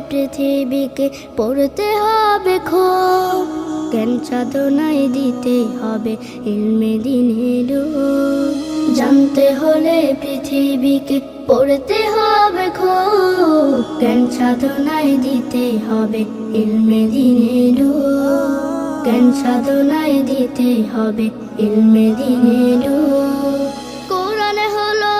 বিকে পড়তে হবে খুব। জ্ঞান সাধনায় দিতে হবে ইলমে দিনের জানতে হলে পৃথিবীকে পড়তে হবে খুব। জ্ঞান সাধনায় দিতে হবে ইলমে দিনের জ্ঞান সাধনায় দিতে হবে ইলমে দিনের কোরআন হলো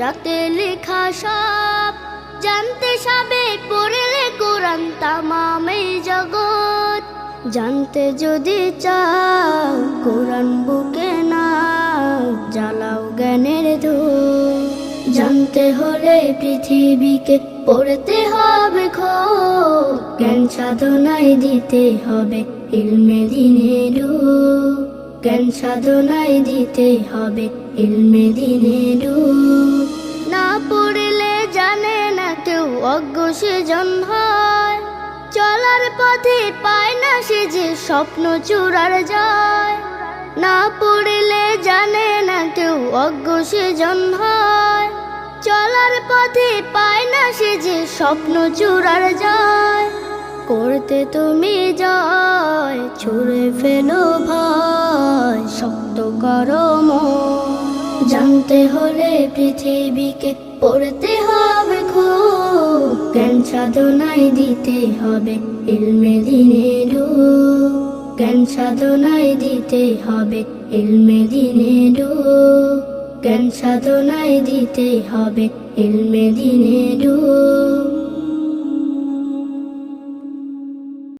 যাতে লেখা সব জানতে সাবে পড়লে কোরআন তামামে জগৎ। জানতে যদি চাও কোরআন বুকে না, জ্বালাও জ্ঞানের ধূপ। জানতে হলে পৃথিবীকে পড়তে হবে খো জ্ঞান সাধনায় দিতে হবে ইলমে দিনের জ্ঞান সাধনায় দিতে হবে ইলমে দিনের অজ্ঞ সেজন হয়, চলার পথে পায় না সে যে স্বপ্ন চূড়ার যায় না পড়লে জানে না কেউ অজ্ঞ সেজন হয়, চলার পথে পায় না সে যে স্বপ্ন চূড়ার যায় করতে তুমি জয়, ছুড়ে ফেলো ভয়, শক্ত করো জানতে হলে পৃথিবীকে পড়তে খুব জ্ঞান সাধনায় দিতে হবে ইলমে দিনের জ্ঞান সাধনায় দিতে হবে ইলমে দিনের জ্ঞান সাধনায় দিতে হবে ইলমে দিনের